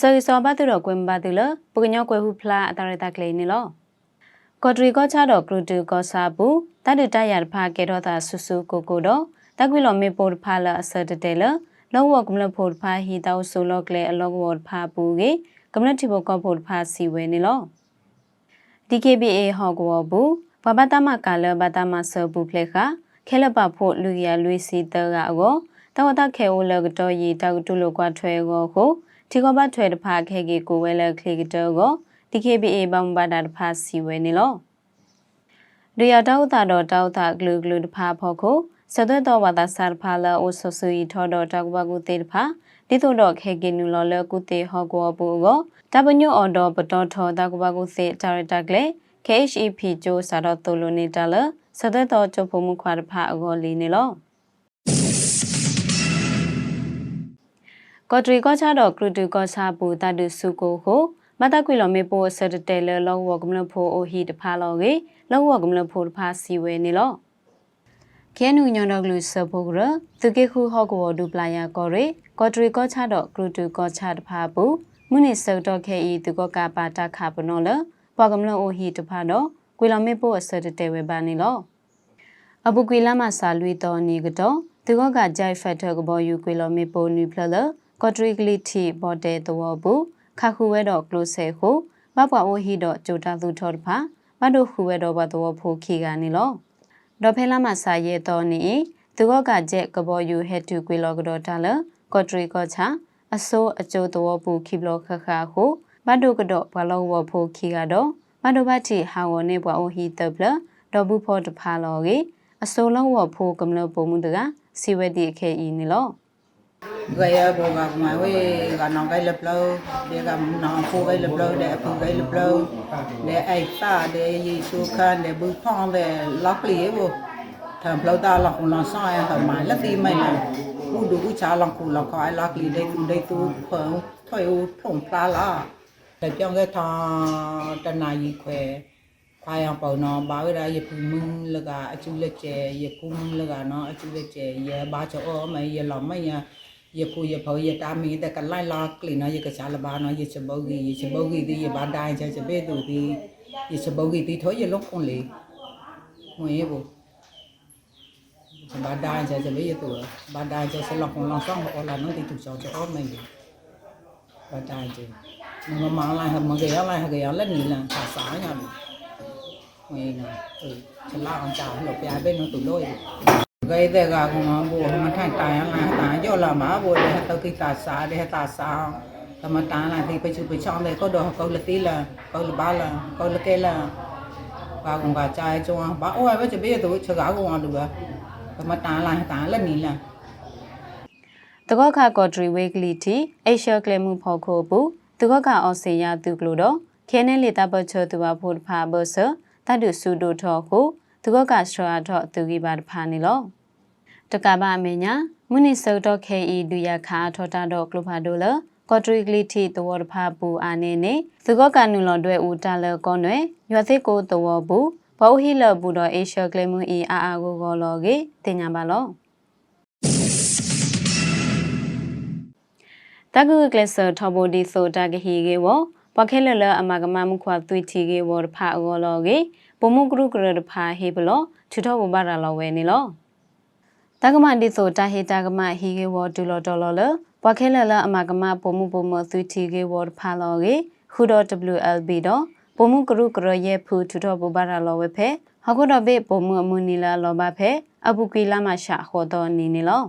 စရီစောဘတ်တူတော့ကွင်ဘတ်တူလပုကညောကွယ်ဟုဖလာအတာရတာကလေးနေလောကော်ထရီကောချတော့ကရူတူကောစာဘူးတတ်တရရဖာကေတော့တာဆူဆူကိုကိုတော့တကွီလောမေပိုဖာလာအစတတဲလလောဝကမလဖို့ဖာဟီတောက်ဆိုလောကလေအလောဝဖာပူကေကမလတိဘကောဖို့ဖာစီဝဲနေလော DKBA ဟောကောဘူးဘဘတမကလဘတမဆဘူးဖလက်ခခဲလပဖို့လူရလွေစီတကအကောတဝတခဲဝလကတော့ရီတောက်တူလောကွာထွဲကောကို ဒီကဘထွဲတဖာခဲကေကိုဝဲလခလီကတော့ကို DKBA ဘမ်ဘာဒါတဖာစီဝဲနေလောလူရတောက်တာတော့တောက်တာဂလူဂလူတဖာဖို့ကိုစသွဲတော်ဝါသာစာဖာလာအိုဆဆူီထော်တော်တောက်ဘကုတေတဖာဒီတို့တော့ခဲကေနူလောလကုတေဟောကောဘူးကိုတပညောအော်တော်ပတော်ထောတောက်ဘကုစေဒါရတာကလေ KHEP ကျိုးစာတော့တူလိုနေတာလစတဲ့တော့ချုပ်ဖို့မှုခွာတဖာအကောလီနေလော ကော်ထရီကောချတော့ကရူတူကောချပူတတုစုကိုကိုမတကွီလောမေပိုဆဒတဲလလောဝကမလဖိုအိုဟီတဖာလောကေလောဝကမလဖိုတဖာစီဝဲနေလောခဲနူညွန်တော်ဂလူဆဖို့ရသူကေခုဟောကောဒူပလာယာကောရီကော်ထရီကောချတော့ကရူတူကောချတဖာပူမုနိစောတော့ခဲဤသူကောကပါတာခပနောလပွာကမလအိုဟီတဖာတော့ကွေလောမေပိုဆဒတဲဝဲပါနေလောအပုကွေလာမစာလွေတော်နေကတော့သူကကြိုက်ဖက်ထကဘောယူကွေလောမေပိုနူဖလလ ကော်ထရီဂလီတီဘော်တဲတော်ဘူးခခုဝဲတော့ကလိုဆဲဟုဘပွားဝဟီတော့ဂျိုတာသူထော်တဖာမတို့ခုဝဲတော့ဘတော်ဖိုခီကနေလောဒေါ်ဖဲလာမစာရဲတော်နေသူကကြက်ကဘောယူဟက်တူကွေလောကတော့တာလကော်ထရီကောချာအစိုးအကျိုးတော်ဘူးခိဘလခခဟုဘတ်ဒုကတော့ဘလောဝဖိုခီကတော့မဒိုဘတ်တီဟာဝနေဘွာအိုဟီတဘလဒေါ်ဘူးဖော်တဖာလောကေအစိုးလုံးဝဖိုကမလပုံမှုတကစီဝဲတီအခဲဤနေလော gaya boga ma we ga nong gai le plo de ga nong phu gai le plo de phu gai le plo de ai sa de yi su khan de bu phong de lok li bo tham plo ta lok lo sa ya ha ma la ti mai na u du u cha lok ku lok ai lok li de tu de tu pho thoi u thong pla la de pyong ge tha ta na yi khwe ခွာရပေါ့နော်ဘာဝရရပူမင်းလကအကျူလက်ကျဲရပူမင်းလကနော်အကျူလက်ကျဲရဘာချောမရလောမရ ရပူရဖောရတာမီတဲ့ကလိုက်လာကလီနော်ရကစားလဘာနော်ရချဘောကြီးရချဘောကြီးဒီရဘာတိုင်းချချဘေတူဒီရချဘောကြီးဒီထောရလုံးကွန်လေဝင်ရဘူးဘာတိုင်းချချဘေရတူဘာတိုင်းချဆလောက်ကွန်လောက်ဆောင်အော်လာနော်ဒီတူချောချောမင်းဘာတိုင်းချမမလာဟမကြရလာဟကြရလက်နီလန်ခါစားညာဘူး ngay nè ừ chỉ lo ông chào nó bia bên nó tụi đôi gây thế gà của nó bùa mà thay tài là tài do là má bùa để tao khi tài xa để tài xa tao mà tài là thì bây giờ bây chọn đây có đồ câu là tí là câu là ba là câu là kê là gà cùng gà trai cho ba ôi bây giờ bây giờ tụi chờ gà của nó được tao mà tài là tài là nhỉ là တကောခကော်ဒရီဝေကလီတီအေရှာကလမှုဖော်ခိုဘူးတကောခအော်စင်ယာသူကလိုတော့ခဲနဲလေတပတ်ချောသူပါဖို့ဖာဘောဆတတ်တူစုဒိုထောကိုသူကကစထရာထောသူကြီးပါတဖာနေလော တကဘာအမေညာမုနိစောတော့ခဲဤဒူရခါထောတာတော့ကလိုဖာဒိုလကော်ထရီဂလီတီတဝတဖာပူအာနေနေသူကကနူလော်တွဲဦးတာလကောနွယ်ရွာသိကိုတဝဘူးဘောဟီလဘူးတော့အေရှာကလမှုအီအာအာကိုကောလောကေတင်ညာပါလောတကုကလဆာထဘောဒီဆိုတာကဟီကေဝပခဲလလအမကမမှုခွာသွေချီကေဝရဖာအောလောကေပမှုကရုကရတဖာဟေဘလောချူထောဘဘရာလောဝဲနေလော တကမဒီဆိုတာဟေတကမဟီကေဝဒူလောတော်လောလပခဲလလအမကမပမှုပမှုသွေချီကေဝရဖာလောကေခုတော့ WLB တော့ပမှုကရုကရရဲ့ဖူချူထောဘဘရာလောဝဲဖဲဟခုတော့ဘေပမှုအမူနီလာလောဘဖဲအပုကီလာမရှာဟောတော်နေနေလော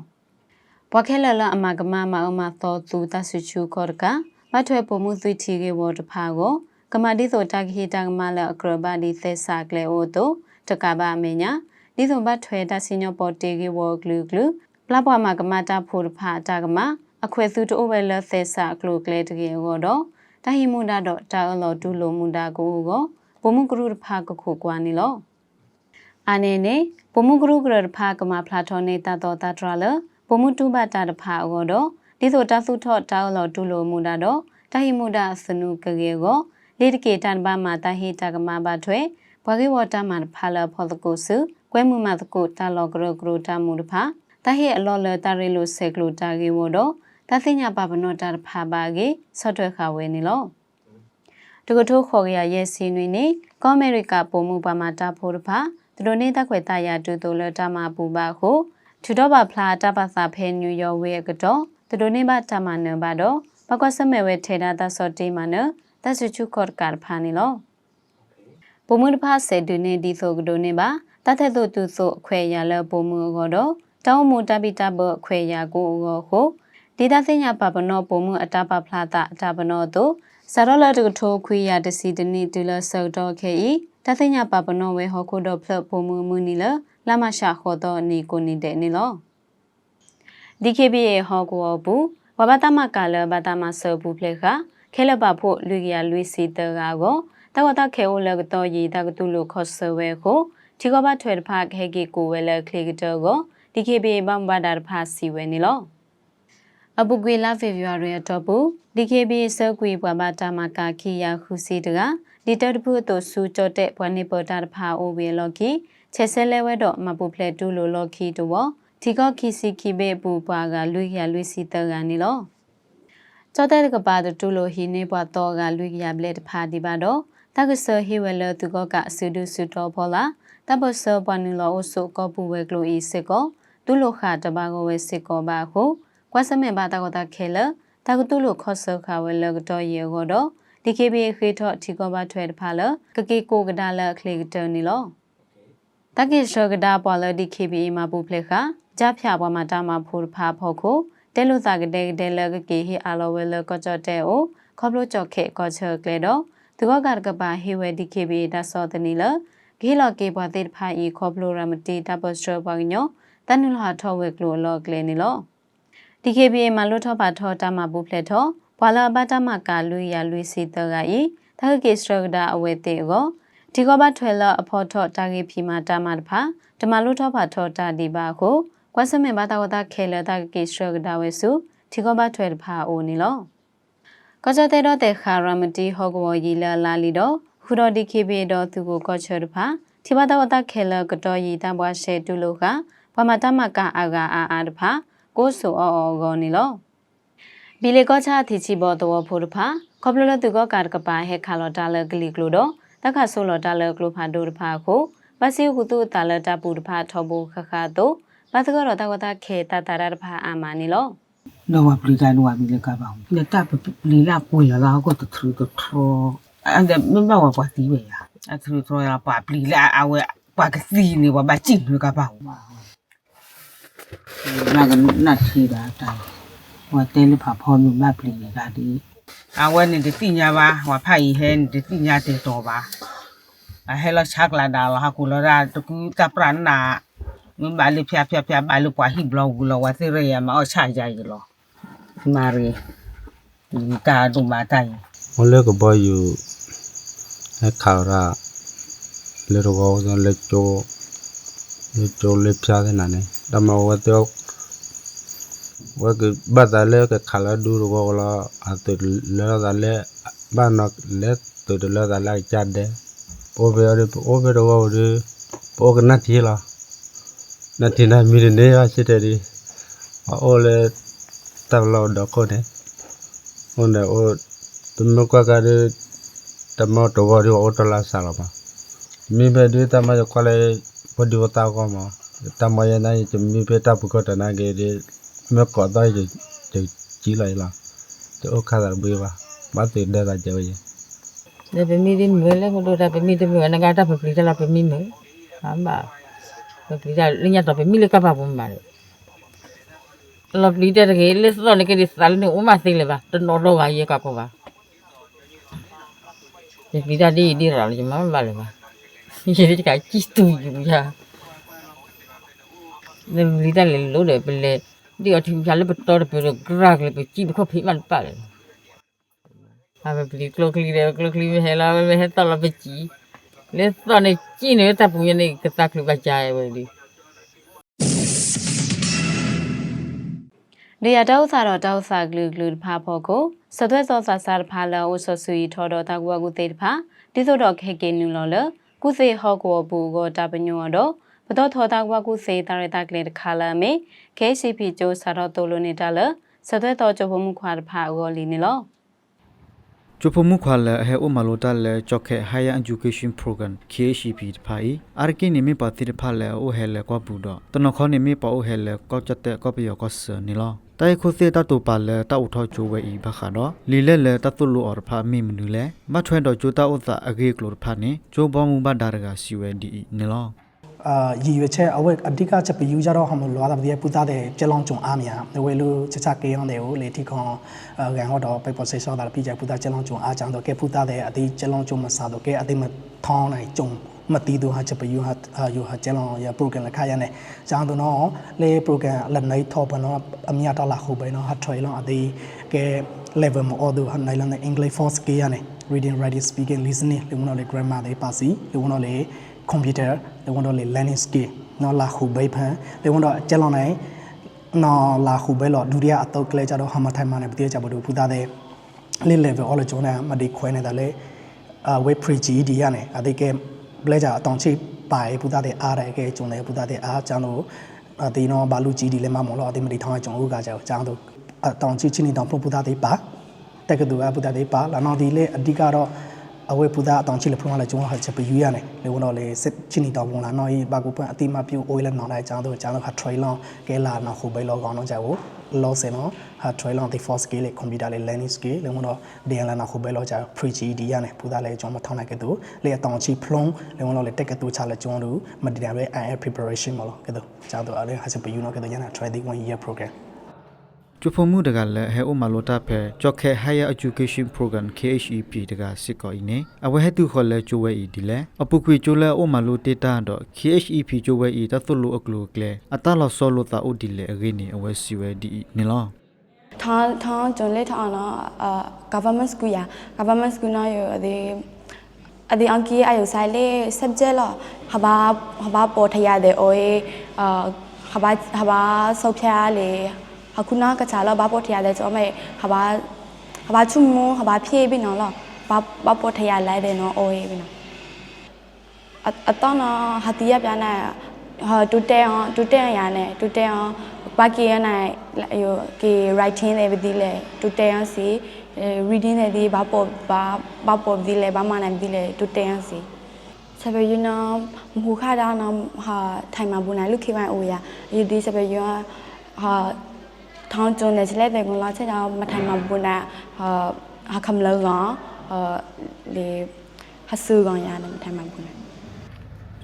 ပခဲလလအမကမမအမသောသူတဆူချူခေါ်ကမထွဲပုံမှုသွေချီကေဝတဖာကိုကမာဒီဆိုတာဂဟီတကမလအကရဘဒီသက်စာကလေအိုတိုတကဘာအမေညာ ဒီဆိုဘတ်ထွဲတစညောပေါ်တေကေဝဂလူဂလူပလပွားမှာကမတာဖို့ဖာတာကမအခွဲစုတိုးဝဲလသက်စာကလူကလေတကေကိုတော့တဟိမူဒါတော့တာအလောဒူလိုမူဒါကိုကိုဘုံမှုကရုဖာကခုကွာနေလောအာနေနေဘုံမှုကရုကရဖာကမဖလာထောနေတာတော့တာတရလဘုံမှုတူဘတာတဖာကိုတော့ဒီဆိုတသုထော့တာလောဒူလိုမူဒါတော့တဟိမူဒါစနုကကေကိုလေတကေတန်ဘာမာတဟိတကမဘာထွဲဘွာကေဝတာမန်ဖာလဖောတကုစု ကွဲမှုမတကုတာလောကရကရတာမူတဖာတဟိအလောလတာရီလိုဆေကလိုတာကေဝတော့တသိညာပပနောတာဖာပါကေဆော့ထွဲခါဝဲနေလောတကထိုးခေါ်ရရဲ့စီနွေနေကောမေရိကပုံမှုပါမာတာဖို့တဖာသူတို့နေတက်ခွေတရတူတူလတမပူပါဟုထူတော့ပါဖလာတပစာဖဲနယူးယောက်ဝဲကတော့သူတို့နေပါတမနဘာတော့ဘကွစမဲဝဲထေတာတဆော့တေးမနတဆချူကော့ကာဖာနေလောပုံမှုတဖာဆယ်ဒူနေဒီဆိုကဒိုနေပါ တသက်တို့သူဆိုအခွဲရလပုံမှုကတော့တောင်းမူတပိတဘအခွဲရကိုဟိုဒေတာစညာပပနောပုံမှုအတပဖလာတာအတပနောတို့ဆာရလတုထိုခွေရတစီတနီဒူလဆောက်တော့ခေဤတသိညာပပနောဝဲဟောခုတော့ဖလပုံမှုမူနီလလာမရှာခေါ်တော့နီကိုနေတဲ့နီလော DKB ရဲ့ဟောကောဘူးဝဘတမကလဘတမဆောဘူးဖလက်ခခဲလပဖို့လူကရလူစီတကာကိုတဝတခဲအိုလကတော့ရီတကတူလို့ခေါ်ဆဝဲကို ဒီကဘထွေတဖခဲကီကိုဝဲလခလီကတောကို DKB ဘမ်ဘာဒါဖာစီဝဲနီလောအပုကွေလာဖေဗူရီတော့ဘူး DKB စကွေဘဝတာမကာခီယာခုစီတကဒီတတပုတို့စူကြောတဲ့ဘဝနေပေါ်တာဖာအိုဝေလော်ကီချက်ဆဲလဲဝဲတော့မပူဖလက်တူလိုလော်ကီတော့ဒီကခီစီခီဘေပူပွားကလွိရလွိစီတကနေလောကြောတဲ့ကပါတူလိုဟီနေပွားတော့ကလွိရဘလက်ဖာဒီပါတော့တကဆဟီဝဲလသူကကဆူဒူဆူတော်ဖောလာ တဘဆပန်လောအဆုကပူဝဲကလိုဤစစ်ကောတူလိုခတဘာကိုဝဲစစ်ကောပါဟုကွာစမဲဘာတကတခဲလတကတူလိုခော့ဆခဝဲလကတော့ရေကိုတော့ဒီကေဘီခေထော့ထီကောပါထွဲတဖာလကကေကိုကဒါလခလေကတနီလောတကိရှောကဒါပေါ်လဒီကေဘီမှာပူဖလက်ခကြဖြာပေါ်မှာတာမှာဖူဖာဖို့ခုတဲလို့စာကတဲ့တဲလကကေဟီအလောဝဲလကောကြော့တဲ့အိုခေါပလို့ကြော့ခေကောချေကလေတော့သူကကကပါဟေဝဲဒီကေဘီဒါစောတနီလ ဂေလကေဘွားတဲ့ဖာဤခေါပလို့ရမတီတပ်ပစထဘညောတန်နလဟာထောဝဲကလိုလောကလေနီလော DKBA မှာလွတ်ထောပါထောတာမှာဘူးဖလက်ထောဘွာလာဘတာမကာလူရလူစီတကဤတကကေစထရဒအဝဲတေကိုဒီကဘထွဲလအဖို့ထောတာကေဖီမာတာမတဖာဓမ္မလွတ်ထောပါထောတာဒီပါကိုကွာစမေဘာတာဝတာခဲလတာကေစထရဒဝဲစုဒီကဘထွဲတဖာအိုနီလောကောကြတဲ့တော့တဲ့ခါရမတီဟောကဝရီလာလာလီတော့ ခူတော် DKBA တော့သူကိုကောချောတဖာဒီဘာတာဝတာခဲလကတော့ရီတဘွားရှဲတူလို့ကဘမတမကအာဂါအာအာတဖာကိုဆိုအောအောဂောနီလောဘီလေကောချာတီချီဘောတောဖိုရဖာခေါပလလတုကောကာကပါဟေခါလောတာလဂလီကလိုတော့တခါဆိုလောတာလကလိုဖာဒိုတဖာကိုပစီကုတုတာလတာပူတဖာထောဘူခခါတော့ပသကောတော့တကတာခေတတာရတဖာအာမနီလောတော့ပလီကန်ဝါဘီလေကပါဘူးလက်တပ်ပလီလာကိုရလာကိုတထူတထော အဲ့ဒါမမဝပါတီးပဲရအဲ့ထူထောရပါပလီလာအဝဲပါကစီနေဝပါကြည့်လူကပါဘူးနာကနတ်ချီတာတိုင်ဟိုတဲလဖာဖော်မြမပလီကဒီအဝဲနေတိညာပါဟိုဖိုင်ဟဲနေတိညာတေတော်ပါအဟဲလချက်လာဒါလာကူလာတာတကူကပရနာမဘာလိဖျားဖျားဖျားဘာလို့ပွားဟိဘလောဂူလောဝသရရမအောချာကြ ရလောမာရီဒီကာဒူမာတိုင် Ole ko boy you e khara le ro go so le cho le cho le pya de na ne da ma wa to wa ke ba da le ke khala du ro go la a to le da le ba na le to de le da la cha de po be re po be ro go de po ke na thi la na thi na mi ne ya chi de di o le ta lo do ko ne on o တမကွာကရတမတော် ရအော်တလာဆာလပါမိဘတွေတမရခွလေပဒီဝတာကောမတမယနိုင်ချမိဘတာပုကတနာကေဒီမကောတိုင်းကြီးလိုက်လာတောခါရဘေးပါမတေတဲ့တာကြောရ Le pemiri mele ko do ta pemiri mele na ga ta pe plita la pemiri mele. Amba. Pe plita le nya to pemiri ka pa bu ma le. La plita de ke le so ne ke di sal ne o ma se le ba. To no do ga ye ka ko ba. Pe plita di di ra le ma ba le ba. Ye de ka chi tu yu ya. Le plita le lo de pe le di o ti ya le pe to de pe gra le pe chi ko phi man pa le. အမပလီကလကလီရကလကလီမဟလာမဟတလာပချီလေတော့နေကြည့်နေတဲ့ပူ နေကတကလူကကြာရဲ့ဝေဒီဒီရတောက်စာတော့တောက်စာဂလူဂလူတဖာဖို့ကိုစသွဲစောစာစာတဖာလောအဆဆူရီထော်တော်တာကွာကုသေးတဖာဒီဆိုတော့ခေကေနူလောလကုစေဟောကောဘူကိုတပညောတော့ဘတော်ထော်တာကွာကုစေတာရတာကလေးတခါလာမေ KCP ကျိုးစာတော့တိုလိုနေတာလစသွဲတော်ကြဖို့မှုခွာတဖာအောလီနေလော ကျဖမှုခွာလဲဟဲဥမလိုတလဲကြောက်ခဲ Higher Education Program KHP တဖိုင်အာရကိနေမိပါတိတဖလဲအိုဟဲလဲကွာဘူးတော့တနခေါနေမိပါအိုဟဲလဲကောက်ချက်တဲ့ကောပီယောကောစနီလောတိုင်ခုစေတတူပါလဲတောက်ထောချိုဝဲဤဘခါတော့လီလဲလဲတတုလိုအော်ဖာမိမနူလဲမထွဲတော့ဂျိုတာဥသအဂေကလိုဖာနေဂျိုဘောမှုဘဒါရကစီဝဲဒီနီလော အာရည်ရွယ်ချက်အဝက်အဓိကချက်ပယူကြတော့ဟမလောတာပြည်ပူသားတဲ့ကျလောင်းကြုံအားများဝဲလို့ချက်ချကေရောင်းတယ်ကိုလေတီခွန်အကန်ဟောတော့ပဲပေါ်ဆေဆောတာပြည်ကြပူသားကျလောင်းကြုံအားကြောင့်တော့ကဲပူသားတဲ့အဒီကျလောင်းကြုံမစားတော့ကဲအဒီမထောင်းနိုင်ကြုံမတီးသူဟာချက်ပယူဟာယူဟာကျလောင်းရပရိုဂရမ်လက်ခရနဲ့ကြောင့်တော့လေပရိုဂရမ်လက်နိုင်ထောပနော်အမြတ်တော့လာခုပဲနော်ဟာထွေလောအဒီကဲ level မအော်သူဟာနိုင်လန် English force ကေရနဲ့ reading writing speaking listening လေဝန်တော့လေ grammar တွေပါစီလေဝန် တော့လေ computer လေဝန်တော့လေ learning skill နော်လာခုပဲဖန်လေဝန်တော့ကျက်လောင်းနိုင်နော်လာခုပဲလောဒုတိယအတုတ်ကလေးကြတော့ဟမထိုင်မနဲ့ပတိကြဘလို့ပူသားတဲ့လေ level all ကျောင်းနဲ့မဒီခွဲနေတာလေအ web pre GED ရနေအတိကဲဘလဲကြအတောင်ချိပါရပူသားတဲ့အားတယ်ကဲကျောင်းလေပူသားတဲ့အားကျောင်းတို့အဒီနော်ဘာလူ GED လည်းမမော်လို့အတိမဒီထောင်းကျောင်းဦးကကြောင်းကျောင်းတို့အတောင်ချိချင်းနေတောင်ပူသားတဲ့ပါတက်ကတူအပူသားတဲ့ပါလာနော်ဒီလေအဓိကတော့ အဝေပူဒအတောင်ချီလဖုန်လာကျုံဟာချပယူရနေလေဝန်တော်လေစစ်ချင်းနီတော်ဝန်လာနော်ဤဘာကိုပွင့်အတိမပြူအိုးလဲနော်လိုက်ကြောင်းတို့ကြောင်းတော့ဟာ trail လောင်းကဲလာနော်ဟိုဘဲလောကောင်းတော့ကြဘူး loss နော်ဟာ trail လောင်း the force scale လေ computer လေ learning scale လေဝန်တော် dn လာနော်ဟိုဘဲလောကြောင်း pre gd ရနေပူဒလေကျုံမထောင်းလိုက်ကဲသူလေအတောင်ချီဖလုံးလေဝန်တော်လေတက်ကဲသူချလာကျုံတို့မဒီနာရဲ i preparation မလို့ကဲသူကြောင်းတော့အရင်ဟာချပယူနော်ကဲသူညနာ try the one year program จุพมุดกะละเฮอุมาโลตาเพจอกเค Higher Education Program KHEP တကစစ်ကောဤနေအဝဲဟတူခေါ်လဲကျိုးဝဲဤဒီလဲအပုခွေကျိုးလဲဥမာလိုတေတာတော့ KHEP ကျိုးဝဲဤတသွလိုအကလိုကလဲအတလောဆောလိုတာဥဒီလဲအခေနေအဝဲစီဝဲဒီနေလောထောင်းထောင်းကျွန်လေးထောင်းတော့အာ government school ya government school နော်ရဒီအဒီအန်ကီအယုဆိုင်လေ subject လောဟဘာဟဘာပေါ်ထရတဲ့အိုးအာဟဘာဟဘာဆောက်ဖြားလေ အခုနာကချာလောဘာပေါ်ထရတဲ့ကြောမဲ့ဟဘာဟဘာချုံမဟဘာဖြည့်ပြီနော်လောဘာဘာပေါ်ထရလိုက်တဲ့နော်အိုအေပြီနော်အအတော့နော်ဟာတီရပြန်နေဟာတူတဲအောင်တူတဲရနဲ့တူတဲအောင်ဘာကီရနိုင်ဟိုကီ writing လေပြီးလေတူတဲအောင်စီ reading လေဒီဘာပေါ်ဘာဘာပေါ်ဒီလေဘာမနိုင်ဒီလေတူတဲအောင်စီဆဘယူနာမူခါဒါနာဟာထိုင်မှာဘူးနိုင်လူခေပိုင်းအိုရယူဒီဆဘယူဟာ ထောင်းကျုံနေချလက်တဲ့ကွန်လာချက်ကြောင့်မထိုင်မှာဘူးနိုင်ဟာဟာခမလောကအာလေဟဆူကောင်ရတယ်မထိုင်မှာဘူးနိုင်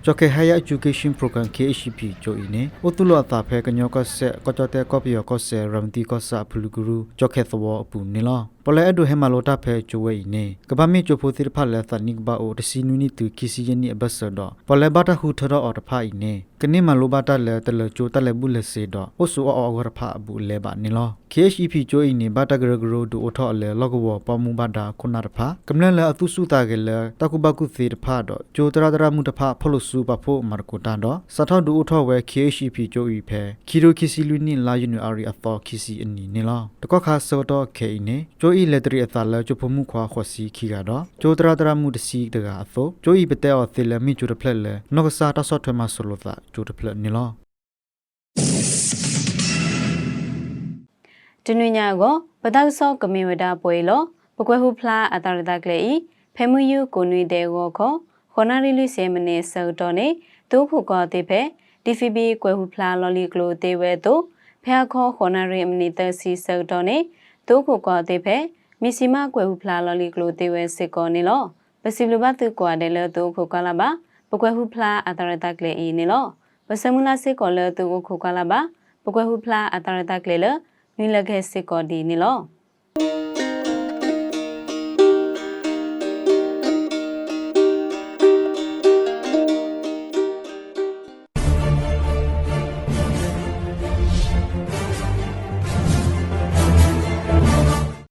ကြောက်ခဲ Higher Education Program KHEP ကျိုးဤနေဥတုလောတာဖဲကညောကဆက်ကောကြောတဲ့ကောပီယောကောဆက်ရမ်တီကောဆာဖလူဂူကြောက်ခဲသဘောအပူနေလော ပလဲအဒုဟေမလိုတာဖဲကျိုးဝဲဤနေကဘာမီကျိုဖိုတိဖာလက်သနိကဘာအိုတစီနူနီတူကီစီယနီအဘဆဒပလဲဘာတာဟူထရောအော်တဖာဤနေကနိမလိုဘာတာလဲတလကျိုတလဲဘူးလက်စေတော့အိုဆူအောအောဂရဖာအဘူးလဲပါနေလော KHEP ကျိုးဤနေဘာတာဂရဂရိုဒူအိုထော်လဲလောကဝပမူဘာတာခုနာတဖာကမလလဲအသူစုတာကလဲတကုဘကုသေတဖာတော့ကျိုတရတရမှုတဖာဖလို့စုပဖို့မာကိုတန်တော့စထောက်ဒူအိုထော်ဝဲ KHEP ကျိုးဤဖဲခီရိုခီစီလူနီလာယူနီအာရီအသောခီစီအနီနေလောတကောခါစောတော့ခဲဤနေကျိုးဤလက်တရီအသာလဲကျိုဖမှုခွာခေါ်စီခီကတော့ကျိုတရတရမှုတစီတကအသောကျိုးဤပတဲအော်သေလဲမိကျိုတဖလက်လဲနောကစားတဆော့ထွဲမဆလိုသာကျိုတဖလက်နေလောတနွေညာကိုပတောက်ဆော့ကမင်ဝဒပွဲလောပကွဲဟုဖလားအတာရတကလေဤဖဲမှုယူကိုနွေတဲ့ကိုခေါခေါနာရီလူစေမနေဆောက်တော့နေဒုခုကောတိဖဲ DFB ကွဲဟုဖလားလော်လီကလိုတေဝဲတို့ဖဲခေါခေါနာရီအမနီတစီဆောက်တော့နေ ဒုခုကောတိဖဲမီစီမကွဲဟုဖလားလော်လီကလိုတေဝဲစစ်ကောနေလောပစီလူဘတ်တူကွာတယ်လောဒုခုကလာပါပကွဲဟုဖလားအတာရတကလေဤနေလောပစမူလာစစ်ကောလောဒုခုကလာပါပကွဲဟုဖလားအတာရတကလေလောနီလခဲစစ်ကောဒီနေလော